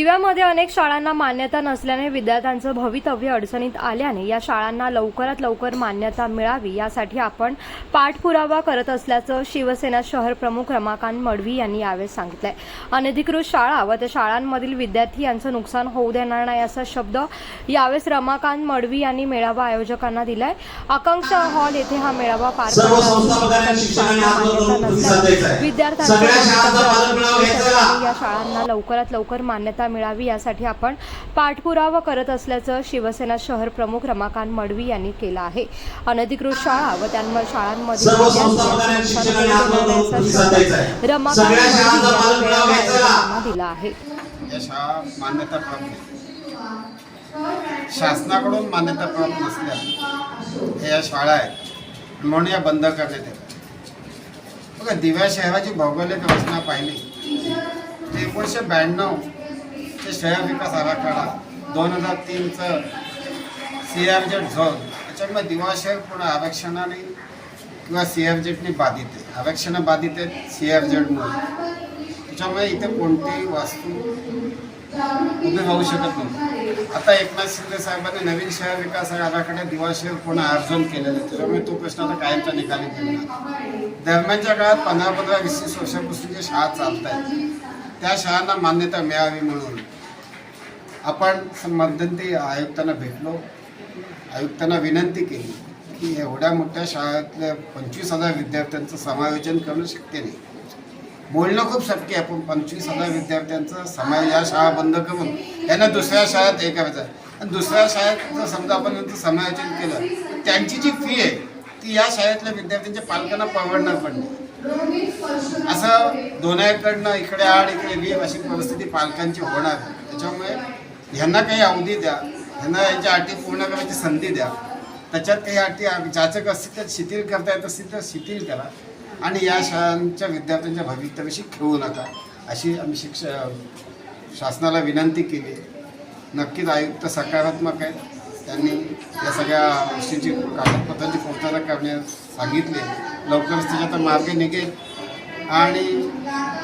जिल्ह्यामध्ये अनेक शाळांना मान्यता नसल्याने विद्यार्थ्यांचं भवितव्य अडचणीत आल्याने या शाळांना लवकरात लवकर मान्यता मिळावी यासाठी आपण पाठपुरावा करत असल्याचं शिवसेना शहर प्रमुख रमाकांत मडवी यांनी यावेळी सांगितलंय. अनधिकृत शाळा व त्या शाळांमधील विद्यार्थी यांचं नुकसान होऊ देणार नाही असा शब्द यावेळेस रमाकांत मडवी यांनी मेळावा आयोजकांना दिलाय. आकांक्षा हॉल येथे हा मेळावा पार पडला. का? या शाळांना लवकरात लवकर मान्यता मिळावी यासाठी आपण पाठपुरावा करत असल्याचं शिवसेना शहर प्रमुख रमाकांत मडवी यांनी केलं आहे. अनधिकृत शाळा व त्यांवर शाळांमध्ये रमाकांत दिला आहे. या शाळा मान्यता प्राप्त नाही. शासनाकडून मान्यता प्राप्त नसल्या हे या शाळा आहेत. म्हणून या बंद करण्यात येतात बघा दिव्या शहराची भौगोलिक रचना पाहिली. एकोणीसशे ब्याण्णव शहर विकास आराखडा दोन हजार तीनचं सी आर जेड झोन. त्याच्यामुळे दिवा शहर पूर्ण आरक्षणाने किंवा सी आर जेडने बाधित आहे. आरक्षणं बाधित आहेत सी आर जेडमुळे त्याच्यामुळे इथे कोणतीही वास्तू उभी राहू शकत नाही. आता एकनाथ शिंदे साहेबांनी नवीन शहर विकास आराखड्यात दिवा शहर पूर्ण अर्जून केलेलं आहे. त्याच्यामुळे तो प्रश्न आता कायमचा निकाली गेला दरम्यानच्या काळात पंधरा पंधरा वीस वीस वर्षापासून जे शाळा चालत आहेत त्या शाळांना मान्यता मिळावी म्हणून आपण संबंधित आयुक्तांना भेटलो. आयुक्तांना विनंती केली की एवढ्या मोठ्या शाळेतल्या पंचवीस हजार विद्यार्थ्यांचं समायोजन करणं शक्य नाही. बोलणं खूप शक्य आहे पण पंचवीस हजार विद्यार्थ्यांचं समाय या शाळा बंद करून यांना दुसऱ्या शाळेत हे करायचं आणि दुसऱ्या शाळेत जर समजा आपण यांचं समायोजन केलं तर त्यांची जी फी आहे ती या शाळेतल्या विद्यार्थ्यांच्या पालकांना परवडणार पण नाही. असं दोन्हीकडनं इकडे आड इकडे बी अशी परिस्थिती पालकांची होणार त्याच्यामुळे ह्यांना काही अवधी द्या. ह्यांना यांच्या अटी पूर्ण करायची संधी द्या. त्याच्यात काही अटी जाचक असतील तर शिथिल करता येत असतील तर शिथिल करा. आणि या शाळांच्या विद्यार्थ्यांच्या भवितव्याशी खेळू नका. अशी आम्ही शिक्ष शासनाला विनंती केली. नक्कीच आयुक्त सकारात्मक आहेत. त्यांनी या सगळ्या गोष्टीची कागदपत्रांची पूर्तता करण्यास सांगितले. लवकरच त्याच्यात मार्ग निघेल. आणि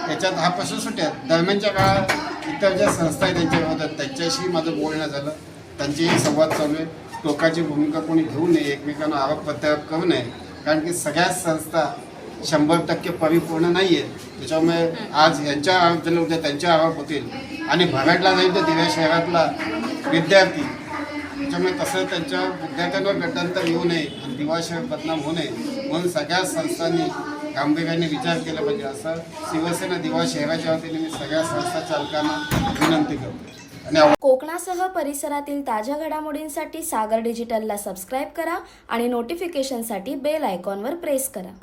याच्यात हा प्रश्न सुटेल. दरम्यानच्या काळात इतर ज्या संस्था आहेत त्यांच्या विरोधात त्यांच्याशी माझं बोलणं झालं. त्यांचेही संवाद चालू आहे. टोकाची भूमिका कोणी घेऊ नये एकमेकांना आरोप प्रत्यारोप करू नये. कारण की सगळ्याच संस्था शंभर टक्के परिपूर्ण नाही आहेत त्याच्यामुळे आज यांच्या आरोप झाले उद्या त्यांचे आरोप होतील. आणि भराडला जाईल तर दिव्या शहरातला विद्यार्थी. त्याच्यामुळे तसं त्यांच्या विद्यार्थ्यांवर गटांतर येऊ नये आणि दिवा शहर बदनाम होऊ नये. म्हणून सगळ्याच संस्थांनी गांभीर्याने विचार केला पाहिजे. असं शिवसेना दिवा शहराच्या वतीने मी सगळ्या संस्था चालकांना विनंती करतो. आणि कोकणासह परिसरातील ताज्या घडामोडींसाठी सागर डिजिटलला सबस्क्राईब करा आणि नोटिफिकेशनसाठी बेल आयकॉनवर प्रेस करा.